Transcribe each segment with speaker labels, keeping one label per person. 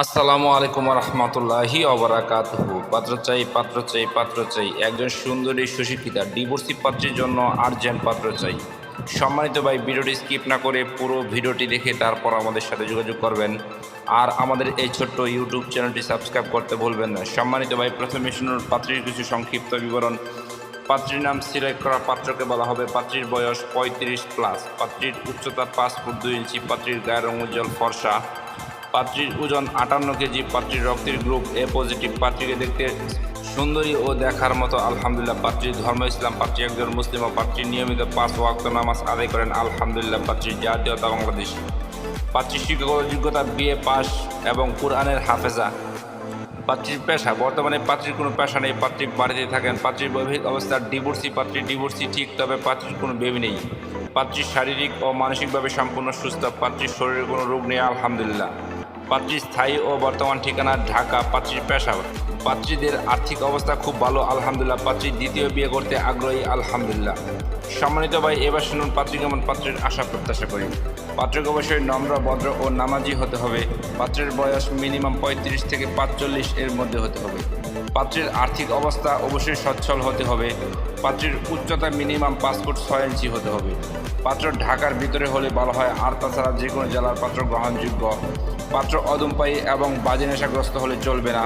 Speaker 1: আসসালামু আলাইকুম রহমতুল্লাহি অবরাকাতহু পাত্র চাই পাত্র চাই পাত্র চাই। একজন সুন্দরী সুশিক্ষিতা, ডিভোর্সি পাত্রের জন্য আর্জেন্ট পাত্র চাই। সম্মানিত ভাই, ভিডিওটি স্কিপ না করে পুরো ভিডিওটি দেখে তারপর আমাদের সাথে যোগাযোগ করবেন। আর আমাদের এই ছোট্ট ইউটিউব চ্যানেলটি সাবস্ক্রাইব করতে ভুলবেন না। সম্মানিত ভাই, প্রথমে শুনুন পাত্রীর কিছু সংক্ষিপ্ত বিবরণ। পাত্রীর নাম সিলেক্ট করা পাত্রকে বলা হবে পাত্রীর বয়স পঁয়ত্রিশ প্লাস। পাত্রীর উচ্চতা পাঁচ ফুট দুই ইঞ্চি, পাত্রীর গায়ের রং উজ্জ্বল ফর্সা। পাত্রীর ওজন আটান্ন কেজি, পাত্রীর রক্তের গ্রুপ এ পজিটিভ। পাত্রীকে দেখতে সুন্দরী ও দেখার মতো, আলহামদুলিল্লাহ। পাত্রীর ধর্ম ইসলাম, পাত্রী একজন মুসলিম ও পাত্রী নিয়মিত পাঁচ ওয়াক্ত নামাজ আদায় করেন, আলহামদুলিল্লাহ। পাত্রীর জাতীয়তা বাংলাদেশ। পাত্রীর শিক্ষাগত যোগ্যতা বিএ পাস এবং কোরআনের হাফেজা। পাত্রীর পেশা, বর্তমানে পাত্রীর কোনো পেশা নেই, পাত্রী বাড়িতে থাকেন। পাত্রীর বৈবাহিক অবস্থা, ডিভোর্সি, পাত্রী ডিভোর্সি ঠিক, তবে পাত্রীর কোনো বেবি নেই। পাত্রীর শারীরিক ও মানসিকভাবে সম্পূর্ণ সুস্থ, পাত্রীর শরীরে কোনো রোগ নেই, আলহামদুলিল্লাহ। পাত্রীর স্থায়ী ও বর্তমান ঠিকানা ঢাকা পাত্রীর পেশা পাত্রীদের আর্থিক অবস্থা খুব ভালো, আলহামদুলিল্লাহ। পাত্রীর দ্বিতীয় বিয়ে করতে আগ্রহী, আলহামদুলিল্লাহ। সম্মানিত ভাই, এবার শুনুন পাত্রী কেমন, পাত্রের আশা প্রত্যাশা করি। পাত্রকে অবশ্যই নম্র, ভদ্র ও নামাজি হতে হবে। পাত্রের বয়স মিনিমাম পঁয়ত্রিশ থেকে পাঁচচল্লিশ এর মধ্যে হতে হবে। পাত্রের আর্থিক অবস্থা অবশ্যই সচ্ছল হতে হবে। পাত্রের উচ্চতা মিনিমাম ফুট ছয় ইঞ্চি হতে হবে। পাত্র ঢাকার ভিতরে হলে ভালো হয়। আর তাছাড়া যে কোনো জেলার পাত্র গ্রহণযোগ্য। পাত্র অদম্পায়ী এবং বাজে নেশাগ্রস্ত হলে চলবে না।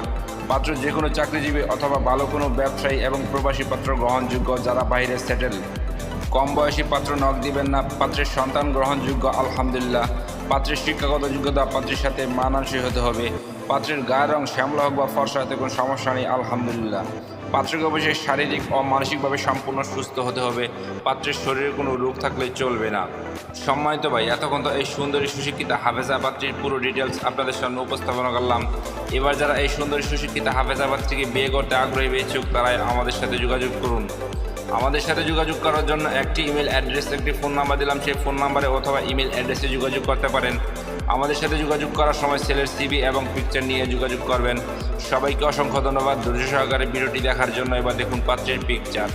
Speaker 1: পাত্র যে কোনো চাকরিজীবী অথবা ভালো কোনো ব্যবসায়ী এবং প্রবাসী পাত্র গ্রহণযোগ্য যারা বাইরে সেটেল। কম বয়সী পাত্র নখ দিবেন না, পাত্রের সন্তান গ্রহণযোগ্য, আলহামদুলিল্লাহ। পাত্রের শিক্ষাগত যোগ্যতা পাত্রের সাথে মানানসই হতে হবে। পাত্রের গায়ের রং শ্যামলা হোক বা ফর্সা হতে কোনো সমস্যা নেই, আলহামদুলিল্লাহ। পাত্রকে অবশ্যই শারীরিক ও মানসিকভাবে সম্পূর্ণ সুস্থ হতে হবে। পাত্রের শরীরে কোনো রোগ থাকলে চলবে না। সম্মানিত ভাই, এতক্ষণ তো এই সুন্দরী সুশিক্ষিতা হাফেজা পাত্রীর পুরো ডিটেলস আপনাদের সামনে উপস্থাপনা করলাম। এবার যারা এই সুন্দরী সুশিক্ষিতা হাফেজা পাত্রীকে বিয়ে করতে আগ্রহী ইচ্ছুক তারাই আমাদের সাথে যোগাযোগ করুন। আমাদের সাথে যোগাযোগ করার জন্য একটি ইমেল অ্যাড্রেস একটি ফোন নাম্বার দিলাম। সেই ফোন নাম্বারে অথবা ইমেল অ্যাড্রেসে যোগাযোগ করতে পারেন। আমাদের সাথে যোগাযোগ করার সময় সেলের সিবি এবং পিকচার পাত্রের নিয়ে যোগাযোগ করবেন সবাইকে অসংখ্য ধন্যবাদ ধৈর্য সহকারে ভিডিওটি দেখার জন্য এবার দেখুন পাত্রের পিকচার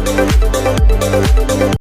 Speaker 1: Thank you.